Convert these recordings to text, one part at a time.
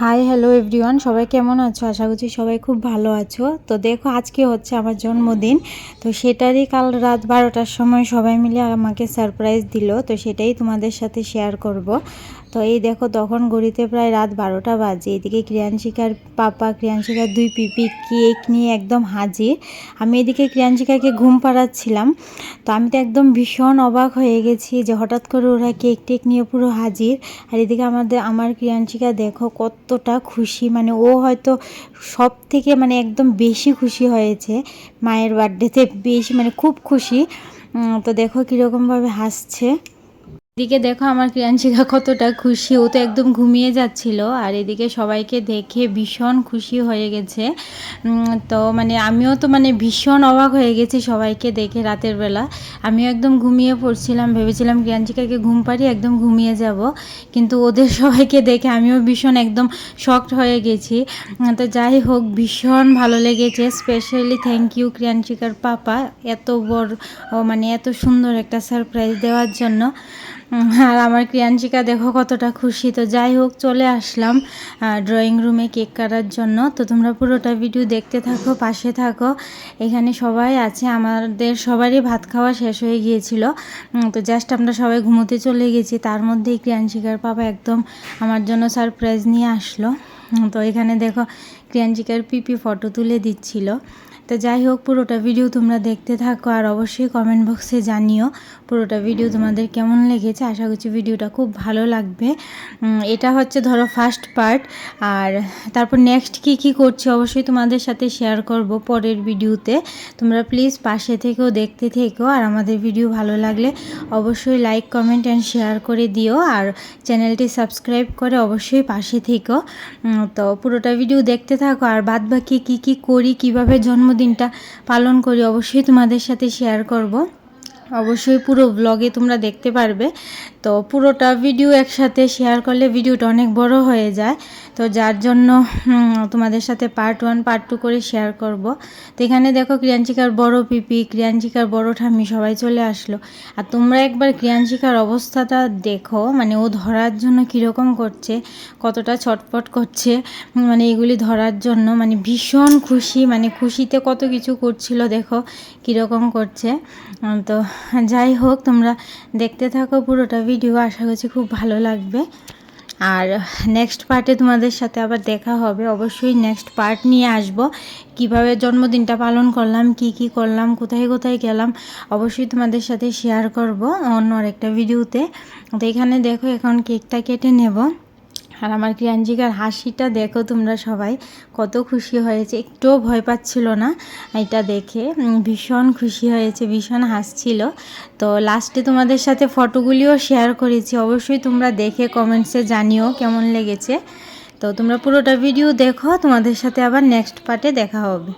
Hi hello everyone সবাই কেমন আছো? আশা করছি সবাই খুব ভালো আছো। তো দেখো, আজকে হচ্ছে আমার জন্মদিন। তো সেটারই কাল রাত বারোটার সময় সবাই মিলে আমাকে সারপ্রাইজ দিল। তো সেটাই তোমাদের সাথে শেয়ার করব। তো এই দেখো, তখন ঘড়িতে প্রায় রাত বারোটা বাজে। এদিকে ক্রিয়াংশিকার পাপা, ক্রিয়াংশিকার দুই পিপি কেক নিয়ে একদম হাজির। আমি এদিকে ক্রিয়াংশিকাকে ঘুম পাড়াচ্ছিলাম। তো আমি তো একদম ভীষণ অবাক হয়ে গেছি যে হঠাৎ করে ওরা কেক টেক নিয়ে পুরো হাজির। আর এদিকে আমাদের, আমার ক্রিয়াংশিকা দেখো কতটা খুশি। মানে ও হয়তো সব থেকে মানে একদম বেশি খুশি হয়েছে মায়ের বার্থডেতে বেশি মানে খুব খুশি। তো দেখো কীরকমভাবে হাসছে। এদিকে দেখো আমার ক্রিয়াংশিকা কতটা খুশি, ও তো একদম ঘুমিয়ে যাচ্ছিল আর এদিকে সবাইকে দেখে ভীষণ খুশি হয়ে গেছে। তো মানে আমিও তো মানে ভীষণ অবাক হয়ে গেছি সবাইকে দেখে রাতের বেলা। আমিও একদম ঘুমিয়ে পড়ছিলাম, ভেবেছিলাম ক্রিয়াংশিকাকে ঘুম পাড়ি একদম ঘুমিয়ে যাব। কিন্তু ওদের সবাইকে দেখে আমিও ভীষণ একদম শকড হয়ে গেছি। তো যাই হোক, ভীষণ ভালো লেগেছে। স্পেশালি থ্যাংক ইউ ক্রিয়াংশিকার পাপা, এত বড় মানে এত সুন্দর একটা সারপ্রাইজ দেওয়ার জন্য। আর আমার ক্রিয়াঞ্চিকা দেখো কতটা খুশি। তো যাই হোক, চলে আসলাম ড্রয়িং রুমে কেক কাটার জন্য। তো তোমরা পুরোটা ভিডিও দেখতে থাকো, পাশে থাকো। এখানে সবাই আছে, আমাদের সবারই ভাত খাওয়া শেষ হয়ে গিয়েছিল। তো জাস্ট আমরা সবাই ঘুমোতে চলে গেছি। তার মধ্যেই ক্রিয়াঞ্চিকার পাপা একদম আমার জন্য সারপ্রাইজ নিয়ে আসলো। তো এখানে দেখো, ক্রিয়াঞ্চিকার পিপি ফটো তুলে দিচ্ছিল। তো যাই হোক, পুরোটা ভিডিও তোমরা দেখতে থাকো আর অবশ্যই কমেন্ট বক্সে জানিও পুরোটা ভিডিও তোমাদের কেমন লেগেছে। আশা করছি ভিডিওটা খুব ভালো লাগবে। এটা হচ্ছে ধরো ফার্স্ট পার্ট আর তারপর নেক্সট কি কি করছি অবশ্যই তোমাদের সাথে শেয়ার করব পরের ভিডিওতে তোমরা প্লিজ পাশে থেকেও, দেখতে থেকো আর আমাদের ভিডিও ভালো লাগলে অবশ্যই লাইক কমেন্ট অ্যান্ড শেয়ার করে দিও আর চ্যানেলটি সাবস্ক্রাইব করে অবশ্যই পাশে থেকো। তো পুরোটা ভিডিও দেখতে থাকো আর বাদ বাকি কী কী করি, কীভাবে জন্মদিন দিনটা পালন করি, অবশ্যই তোমাদের সাথে শেয়ার করব। অবশ্যই পুরো ব্লগে তোমরা দেখতে পারবে। তো পুরোটা ভিডিও একসাথে শেয়ার করলে ভিডিওটা অনেক বড় হয়ে যায়। তো যার জন্য তোমাদের সাথে পার্ট ওয়ান পার্ট টু করে শেয়ার করব। তো এখানে দেখো ক্রিয়াঞ্চিকার বড় পিপি, ক্রিয়াঞ্চিকার বড় ঠাম্মি সবাই চলে আসলো। আর তোমরা একবার ক্রিয়াঞ্চিকার অবস্থাটা দেখো মানে ও ধরার জন্য কীরকম করছে, কতটা ছটপট করছে মানে এগুলি ধরার জন্য মানে ভীষণ খুশি মানে খুশিতে কত কিছু করছিল, দেখো কীরকম করছে। তো যাই হোক, তোমরা দেখতে থাকো পুরোটা ভিডিও আশা করছি খুব ভালো লাগবে। আর নেক্সট পার্টে তোমাদের সাথে আবার দেখা হবে। অবশ্যই নেক্সট পার্ট নিয়ে আসব। কীভাবে জন্মদিনটা পালন করলাম, কি কি করলাম, কোথায় কোথায় গেলাম, অবশ্যই তোমাদের সাথে শেয়ার করব অন্য আরেকটা ভিডিওতে তো। এখানে দেখো, এখন কেকটা কেটে নেব। আর আমার ক্রিয়াঞ্জিকার হাসিটা দেখো তোমরা সবাই, কত খুশি হয়েছে। একটুও ভয় পাচ্ছিল না এটা দেখে। ভীষণ খুশি হয়েছে, ভীষণ হাসছিল। তো লাস্টে তোমাদের সাথে ফটোগুলিও শেয়ার করেছি। অবশ্যই তোমরা দেখে কমেন্টসে জানিও কেমন লেগেছে। তো তোমরা পুরোটা ভিডিও দেখো, তোমাদের সাথে আবার নেক্সট পার্টে দেখা হবে।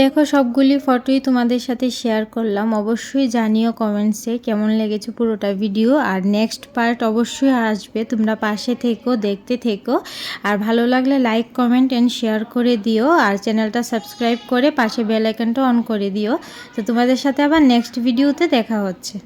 দেখো, সবগুলি ফটোই তোমাদের সাথে শেয়ার করলাম। অবশ্যই জানিও কমেন্টসে কেমন লেগেছে পুরোটা ভিডিও আর নেক্সট পার্ট অবশ্যই আসবে। তোমরা পাশে থেকো, দেখতে থেকো। আর ভালো লাগলে লাইক কমেন্ট অ্যান্ড শেয়ার করে দিও। আর চ্যানেলটা সাবস্ক্রাইব করে পাশে বেল আইকনটা অন করে দিও। তো তোমাদের সাথে আবার নেক্সট ভিডিওতে দেখা হচ্ছে।